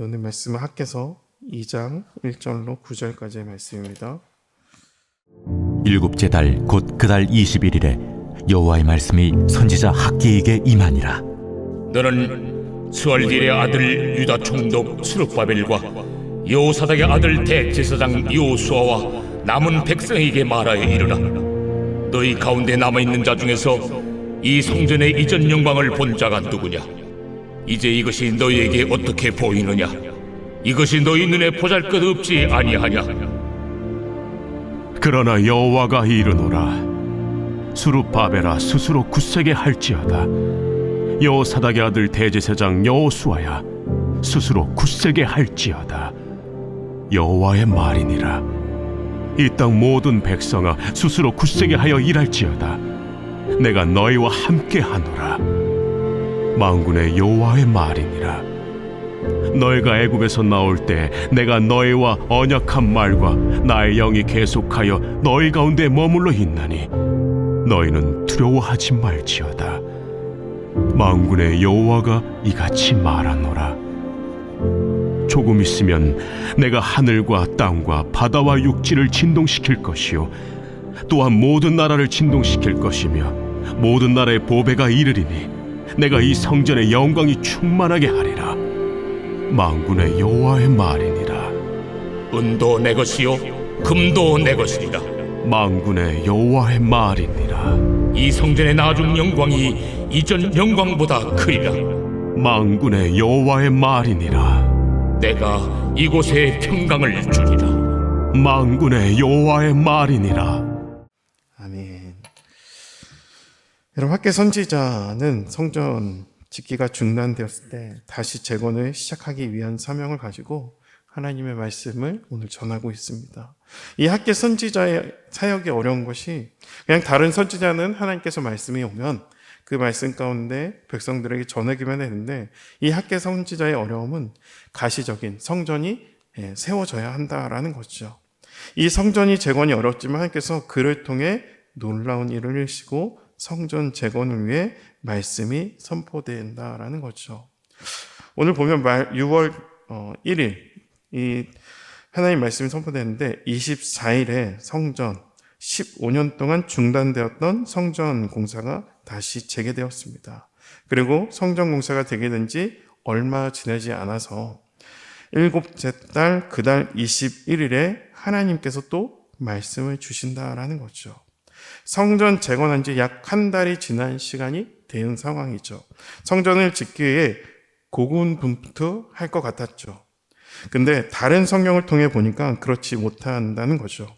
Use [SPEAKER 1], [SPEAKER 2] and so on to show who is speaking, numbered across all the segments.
[SPEAKER 1] 네, 오늘 말씀은 학개서 2장 1절로 9절까지의 말씀입니다.
[SPEAKER 2] 일곱째 달 곧 그 달 21일에 여호와의 말씀이 선지자 학기에게 임하니라.
[SPEAKER 3] 너는 스월딜의 아들 유다 총독 수르바벨과 여호사닥의 아들 대제사장 여호수아와 남은 백성에게 말하여 이르라. 너희 가운데 남아 있는 자 중에서 이 성전의 이전 영광을 본 자가 누구냐 이제 이것이 너희에게 어떻게 보이느냐? 이것이 너희 눈에 보잘것없지 아니하냐?
[SPEAKER 4] 그러나 여호와가 이르노라 수르바벨아 스스로 굳세게 할지어다. 여호사닥의 아들 대제사장 여호수아야 스스로 굳세게 할지어다. 여호와의 말이니라. 이 땅 모든 백성아 스스로 굳세게 하여 일할지어다. 내가 너희와 함께 하노라 망군의 여호와의 말이니라. 너희가 애굽에서 나올 때 내가 너희와 언약한 말과 나의 영이 계속하여 너희 가운데 머물러 있나니 너희는 두려워하지 말지어다. 망군의 여호와가 이같이 말하노라. 조금 있으면 내가 하늘과 땅과 바다와 육지를 진동시킬 것이요 또한 모든 나라를 진동시킬 것이며 모든 나라의 보배가 이르리니 내가 이 성전의 영광이 충만하게 하리라. 망군의 여호와의 말이니라.
[SPEAKER 3] 은도 내 것이요 금도 내 것이니라.
[SPEAKER 4] 망군의 여호와의 말이니라.
[SPEAKER 3] 이 성전의 나중 영광이 이전 영광보다 크리라.
[SPEAKER 4] 망군의 여호와의 말이니라.
[SPEAKER 3] 내가 이곳에 평강을 주리라.
[SPEAKER 4] 망군의 여호와의 말이니라.
[SPEAKER 1] 아멘. 여러분 학계 선지자는 성전 짓기가 중단되었을 때 다시 재건을 시작하기 위한 사명을 가지고 하나님의 말씀을 오늘 전하고 있습니다. 이 학계 선지자의 사역이 어려운 것이 그냥 다른 선지자는 하나님께서 말씀이 오면 그 말씀 가운데 백성들에게 전하기만 했는데 이 학계 선지자의 어려움은 가시적인 성전이 예, 세워져야 한다라는 거죠. 이 성전이 재건이 어렵지만 하나님께서 그를 통해 놀라운 일을 일시고 성전 재건을 위해 말씀이 선포된다라는 거죠. 오늘 보면 말 6월 1일 이 하나님 말씀이 선포되는데 24일에 성전 15년 동안 중단되었던 성전 공사가 다시 재개되었습니다. 그리고 성전 공사가 되게 된지 얼마 지나지 않아서 일곱째 달 그달 21일에 하나님께서 또 말씀을 주신다라는 거죠. 성전 재건한 지 약 한 달이 지난 시간이 된 상황이죠. 성전을 짓기 위해 고군분투할 것 같았죠. 근데 다른 성경을 통해 보니까 그렇지 못한다는 거죠.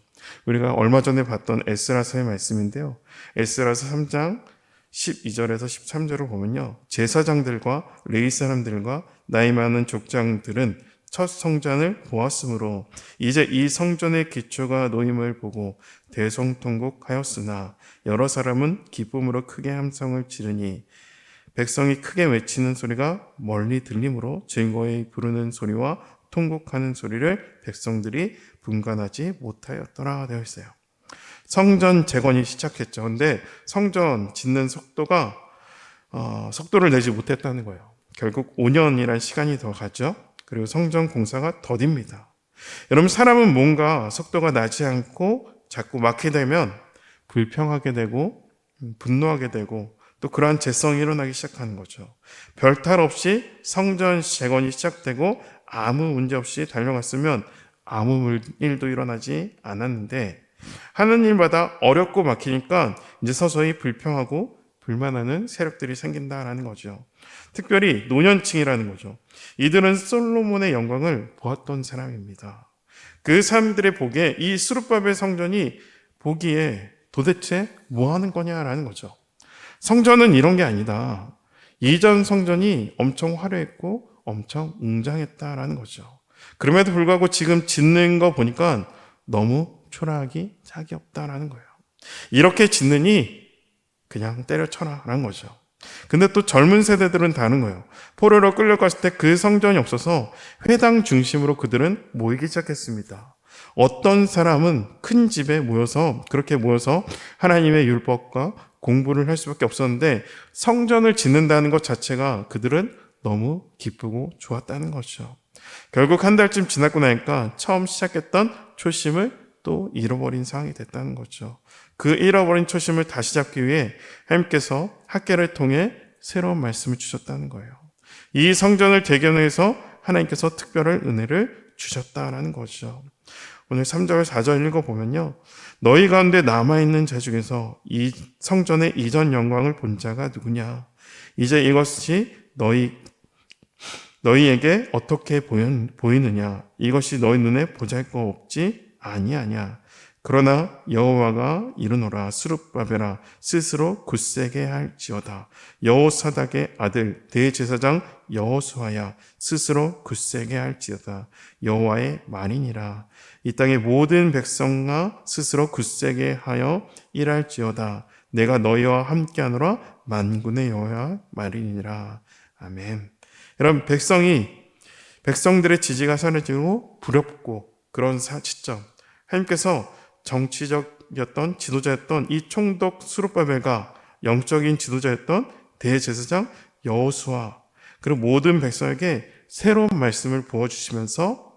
[SPEAKER 1] 우리가 얼마 전에 봤던 에스라서의 말씀인데요. 에스라서 3장 12절에서 13절을 보면요. 제사장들과 레위 사람들과 나이 많은 족장들은 첫 성전을 보았으므로 이제 이 성전의 기초가 놓임을 보고 대성통곡하였으나 여러 사람은 기쁨으로 크게 함성을 지르니 백성이 크게 외치는 소리가 멀리 들리므로 즐거이 부르는 소리와 통곡하는 소리를 백성들이 분간하지 못하였더라 되어 있어요. 성전 재건이 시작했죠. 근데 성전 짓는 속도가 어, 속도를 내지 못했다는 거예요. 결국 5년이란 시간이 더 가죠. 그리고 성전 공사가 더딥니다. 여러분 사람은 뭔가 속도가 나지 않고 자꾸 막히게 되면 불평하게 되고 음, 분노하게 되고 또 그러한 재성이 일어나기 시작하는 거죠. 별탈 없이 성전 재건이 시작되고 아무 문제 없이 달려갔으면 아무 일도 일어나지 않았는데 하는 일마다 어렵고 막히니까 이제 서서히 불평하고 불만하는 세력들이 생긴다라는 거죠. 특별히 노년층이라는 거죠. 이들은 솔로몬의 영광을 보았던 사람입니다. 그 사람들의 보기에 이 수르바벨 성전이 보기에 도대체 뭐 하는 거냐라는 거죠. 성전은 이런 게 아니다. 이전 성전이 엄청 화려했고 엄청 웅장했다라는 거죠. 그럼에도 불구하고 지금 짓는 거 보니까 너무 초라하기 짝이 없다라는 거예요. 이렇게 짓느니 그냥 때려쳐라 라는 거죠. 근데 또 젊은 세대들은 다른 거예요. 포로로 끌려갔을 때 그 성전이 없어서 회당 중심으로 그들은 모이기 시작했습니다. 어떤 사람은 큰 집에 모여서 그렇게 모여서 하나님의 율법과 공부를 할 수밖에 없었는데 성전을 짓는다는 것 자체가 그들은 너무 기쁘고 좋았다는 거죠. 결국 한 달쯤 지났고 나니까 처음 시작했던 초심을 또 잃어버린 상황이 됐다는 거죠. 그 잃어버린 초심을 다시 잡기 위해 하나님께서 학계를 통해 새로운 말씀을 주셨다는 거예요. 이 성전을 대견해서 하나님께서 특별한 은혜를 주셨다라는 거죠. 오늘 3절, 4절 읽어보면요. 너희 가운데 남아있는 자 중에서 이 성전의 이전 영광을 본 자가 누구냐? 이제 이것이 너희, 너희에게 어떻게 보이느냐? 이것이 너희 눈에 보잘 거 없지? 아니, 아니야. 그러나 여호와가 이르노라 수룹바벨아 스스로 굳세게 할지어다. 여호사닥의 아들 대제사장 여호수아야 스스로 굳세게 할지어다. 여호와의 말이니라. 이 땅의 모든 백성아 스스로 굳세게 하여 일할지어다. 내가 너희와 함께하노라 만군의 여호와 말이니라. 아멘. 여러분 백성이 백성들의 지지가 사라지고 부럽고 그런 사- 시점 하나님께서 정치적이었던 지도자였던 이 총독 수르바벨과 영적인 지도자였던 대제사장 여호수아 그리고 모든 백성에게 새로운 말씀을 부어 주시면서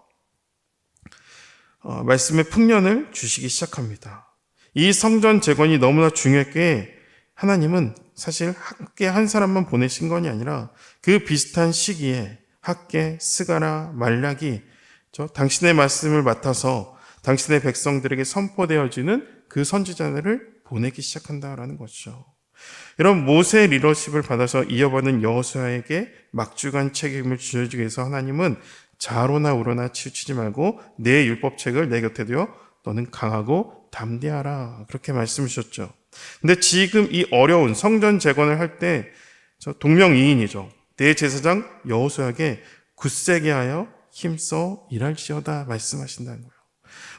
[SPEAKER 1] 어, 말씀의 풍년을 주시기 시작합니다. 이 성전 재건이 너무나 중요했기에 하나님은 사실 학계 한 사람만 보내신 것이 아니라 그 비슷한 시기에 학계, 스가라, 말라기 저 당신의 말씀을 맡아서 당신의 백성들에게 선포되어지는 그 선지자들을 보내기 시작한다라는 것이죠. 여러분 모세의 리더십을 받아서 이어받은 여호수아에게 막중한 책임을 주어주기 위해서 하나님은 자로나 우로나 치우치지 말고 내 율법책을 내 곁에 두어 너는 강하고 담대하라 그렇게 말씀 주셨죠. 근데 지금 이 어려운 성전 재건을 할 때 저 동명이인이죠. 대제사장 여호수아에게 굳세게 하여 힘써 일할지어다 말씀하신다는 거예요.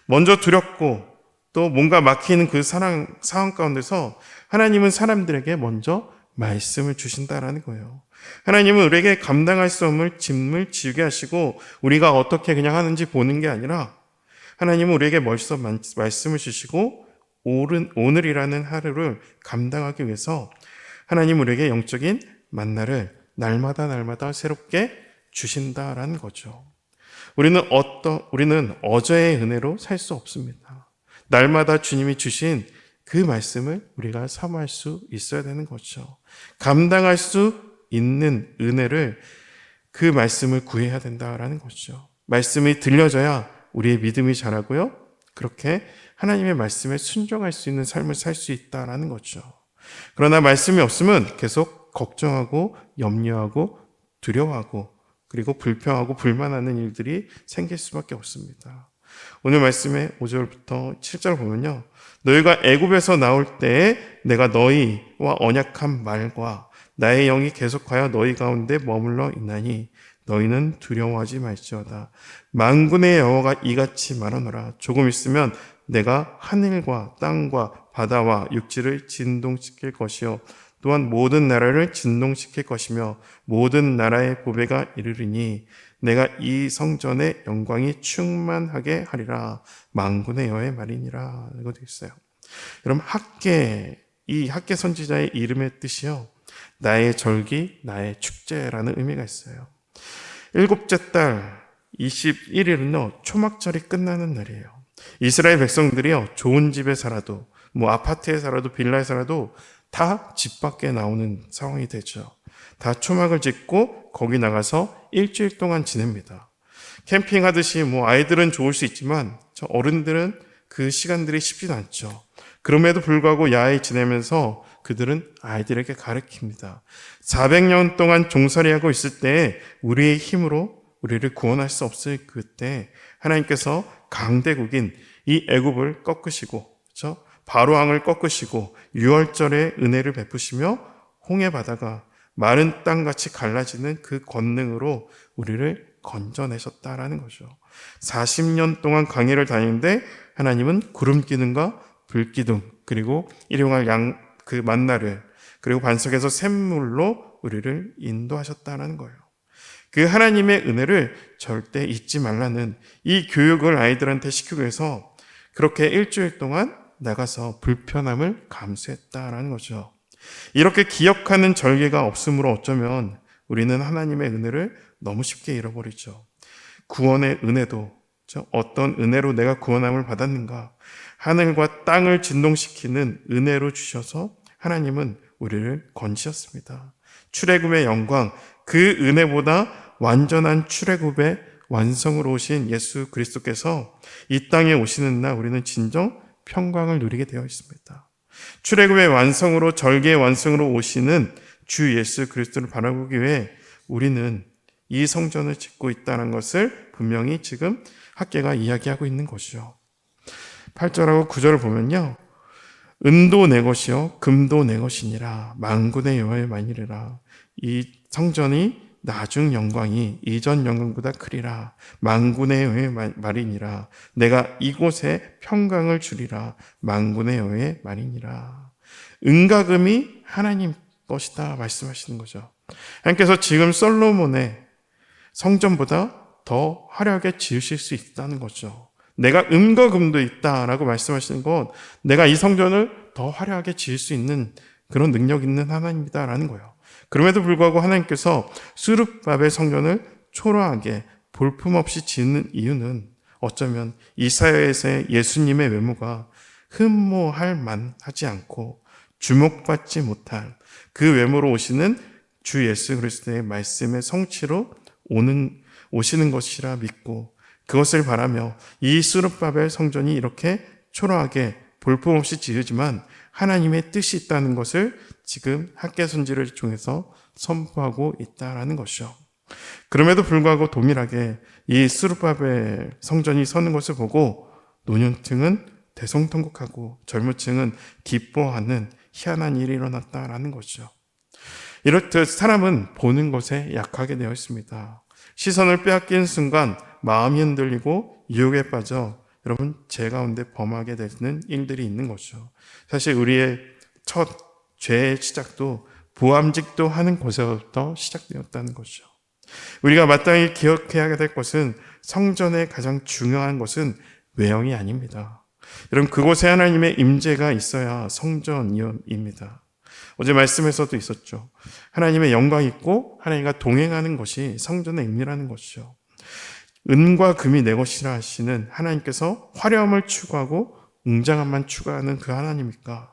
[SPEAKER 1] 먼저 두렵고 또 뭔가 막히는 그 상황, 상황 가운데서 하나님은 사람들에게 먼저 말씀을 주신다라는 거예요. 하나님은 우리에게 감당할 수 없는 짐을 지게 하시고 우리가 어떻게 그냥 하는지 보는 게 아니라 하나님은 우리에게 만- 말씀을 주시고 오늘이라는 하루를 감당하기 위해서 하나님 우리에게 영적인 만나를 날마다 날마다 새롭게 주신다라는 거죠. 우리는 어떤 우리는 어제의 은혜로 살 수 없습니다. 날마다 주님이 주신 그 말씀을 우리가 사모할 수 있어야 되는 거죠. 감당할 수 있는 은혜를 그 말씀을 구해야 된다라는 거죠. 말씀이 들려져야 우리의 믿음이 자라고요. 그렇게 하나님의 말씀에 순종할 수 있는 삶을 살 수 있다라는 거죠. 그러나 말씀이 없으면 계속 걱정하고 염려하고 두려워하고 그리고 불평하고 불만하는 일들이 생길 수밖에 없습니다. 오늘 말씀의 5절부터 7절 보면요. 너희가 애굽에서 나올 때에 내가 너희와 언약한 말과 나의 영이 계속하여 너희 가운데 머물러 있나니 너희는 두려워하지 말지어다. 만군의 여호와가 이같이 말하노라. 조금 있으면 내가 하늘과 땅과 바다와 육지를 진동시킬 것이요 또한 모든 나라를 진동시킬 것이며 모든 나라의 보배가 이르리니 내가 이 성전의 영광이 충만하게 하리라 만군의 여의 말이니라 이거 되어 있어요. 여러분 학계 이 학계 선지자의 이름의 뜻이요 나의 절기 나의 축제라는 의미가 있어요. 일곱째 달 21일은요 초막절이 끝나는 날이에요. 이스라엘 백성들이요 좋은 집에 살아도 뭐 아파트에 살아도 빌라에 살아도 다 집 밖에 나오는 상황이 되죠. 다 초막을 짓고 거기 나가서 일주일 동안 지냅니다. 캠핑하듯이 뭐 아이들은 좋을 수 있지만 저 어른들은 그 시간들이 쉽지는 않죠. 그럼에도 불구하고 야외에 지내면서 그들은 아이들에게 가르칩니다. 400년 동안 종살이하고 있을 때 우리의 힘으로 우리를 구원할 수 없을 그때 하나님께서 강대국인 이 애굽을 꺾으시고 그렇죠? 바로왕을 꺾으시고 유월절에 은혜를 베푸시며 홍해 바다가 마른 땅같이 갈라지는 그 권능으로 우리를 건져내셨다라는 거죠. 40년 동안 강해를 다니는데 하나님은 구름 기둥과 불 기둥 그리고 일용할 양 그 만나를 그리고 반석에서 샘물로 우리를 인도하셨다라는 거예요. 그 하나님의 은혜를 절대 잊지 말라는 이 교육을 아이들한테 시키기 위해서 그렇게 일주일 동안 나가서 불편함을 감수했다라는 거죠. 이렇게 기억하는 절개가 없으므로 어쩌면 우리는 하나님의 은혜를 너무 쉽게 잃어버리죠. 구원의 은혜도 저 어떤 은혜로 내가 구원함을 받았는가? 하늘과 땅을 진동시키는 은혜로 주셔서 하나님은 우리를 건지셨습니다. 출애굽의 영광, 그 은혜보다 완전한 출애굽의 완성으로 오신 예수 그리스도께서 이 땅에 오시는 날 우리는 진정 평강을 누리게 되어 있습니다. 출애굽의 완성으로 절개의 완성으로 오시는 주 예수 그리스도를 바라보기 위해 우리는 이 성전을 짓고 있다는 것을 분명히 지금 학계가 이야기하고 있는 것이죠. 8절하고 9절을 보면요. 은도 내 것이요 금도 내 것이니라 만군의 여호와의 만이라 이 성전이 나중 영광이 이전 영광보다 크리라 만군의 말- 말이니라 내가 이곳에 평강을 주리라 만군의 여호와의 말이니라 은과 금이 하나님 것이다 말씀하시는 거죠. 하나님께서 지금 솔로몬의 성전보다 더 화려하게 지으실 수 있다는 거죠. 내가 음과 금도 있다라고 말씀하시는 건 내가 이 성전을 더 화려하게 지을 수 있는 그런 능력 있는 하나님이다라는 거예요. 그럼에도 불구하고 하나님께서 수르바벨 성전을 초라하게 볼품없이 짓는 이유는 어쩌면 이사야에서의 예수님의 외모가 흠모할 만하지 않고 주목받지 못할 그 외모로 오시는 주 예수 그리스도의 말씀의 성취로 오는 오시는 것이라 믿고 그것을 바라며 이 수르바벨 성전이 이렇게 초라하게 볼품없이 지으지만 하나님의 뜻이 있다는 것을 지금 학계 선지를 통해서 선포하고 있다라는 것이죠. 그럼에도 불구하고 동일하게 이 수르바벨 성전이 서는 것을 보고 노년층은 대성통곡하고 젊은층은 기뻐하는 희한한 일이 일어났다라는 거죠. 이렇듯 사람은 보는 것에 약하게 되어 있습니다. 시선을 빼앗긴 순간 마음이 흔들리고 유혹에 빠져 여러분 제 가운데 범하게 되는 일들이 있는 거죠. 사실 우리의 첫 죄의 시작도 부함직도 하는 곳에서부터 시작되었다는 거죠. 우리가 마땅히 기억해야 될 것은 성전의 가장 중요한 것은 외형이 아닙니다. 여러분 그곳에 하나님의 임재가 있어야 성전입니다. 어제 말씀에서도 있었죠. 하나님의 영광이 있고 하나님과 동행하는 것이 성전의 의미라는 것이죠. 은과 금이 내 것이라 하시는 하나님께서 화려함을 추구하고 웅장함만 추구하는 그 하나님일까?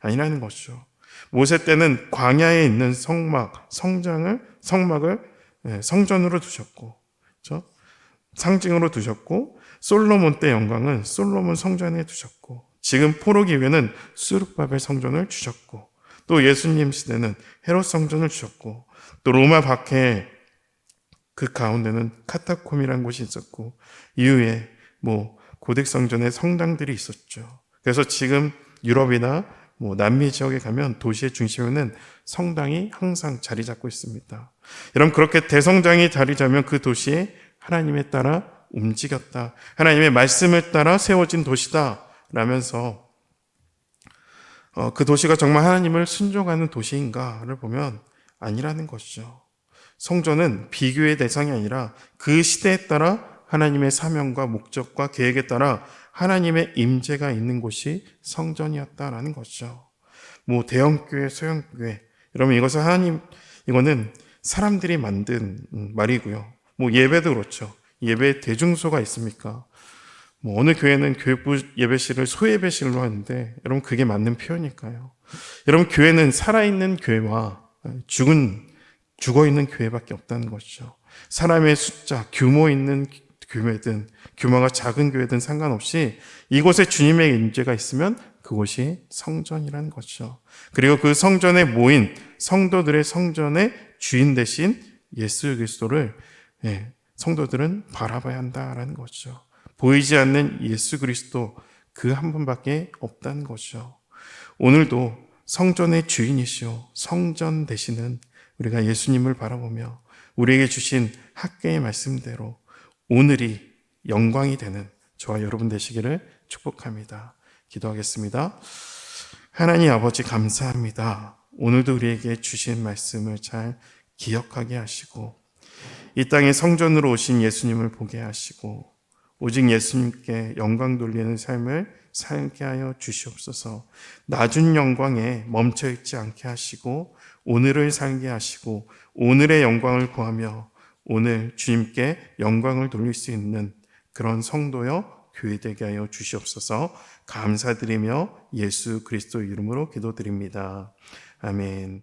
[SPEAKER 1] 아니라는 것이죠. 모세 때는 광야에 있는 성막, 성장을 성막을 예, 성전으로 두셨고, 그렇죠? 상징으로 두셨고, 솔로몬 때 영광은 솔로몬 성전에 두셨고, 지금 포로 기회는 수르바벨 성전을 주셨고, 또 예수님 시대는 헤롯 성전을 주셨고, 또 로마 박해에 그 가운데는 카타콤이라는 곳이 있었고 이후에 뭐 고딕 성전의 성당들이 있었죠. 그래서 지금 유럽이나 뭐 남미 지역에 가면 도시의 중심에는 성당이 항상 자리 잡고 있습니다. 여러분 그렇게 대성당이 자리 잡으면 그 도시에 하나님에 따라 움직였다. 하나님의 말씀을 따라 세워진 도시다. 라면서 어, 그 도시가 정말 하나님을 순종하는 도시인가를 보면 아니라는 것이죠. 성전은 비교의 대상이 아니라 그 시대에 따라 하나님의 사명과 목적과 계획에 따라 하나님의 임재가 있는 곳이 성전이었다라는 것이죠. 뭐 대형 교회, 소형 교회. 여러분 이것은 하나님 이거는 사람들이 만든 음, 말이고요. 뭐 예배도 그렇죠. 예배 대중소가 있습니까? 뭐 어느 교회는 교육부 예배실을 소예배실로 하는데 여러분 그게 맞는 표현일까요? 여러분 교회는 살아있는 교회와 죽은 죽어 있는 교회밖에 없다는 것이죠. 사람의 숫자, 규모 있는 교회든 규모가 작은 교회든 상관없이 이곳에 주님의 임재가 있으면 그곳이 성전이라는 것이죠. 그리고 그 성전에 모인 성도들의 성전의 주인 대신 예수 그리스도를 예, 성도들은 바라봐야 한다라는 것이죠. 보이지 않는 예수 그리스도 그 한 분밖에 없다는 것이죠. 오늘도 성전의 주인이시오 성전 되시는 우리가 예수님을 바라보며 우리에게 주신 학계의 말씀대로 오늘이 영광이 되는 저와 여러분 되시기를 축복합니다. 기도하겠습니다. 하나님 아버지 감사합니다. 오늘도 우리에게 주신 말씀을 잘 기억하게 하시고 이 땅에 성전으로 오신 예수님을 보게 하시고 오직 예수님께 영광 돌리는 삶을 살게 하여 주시옵소서. 낮은 영광에 멈춰 있지 않게 하시고 오늘을 살게 하시고 오늘의 영광을 구하며 오늘 주님께 영광을 돌릴 수 있는 그런 성도여 교회 되게 하여 주시옵소서 감사드리며 예수 그리스도 이름으로 기도드립니다. 아멘.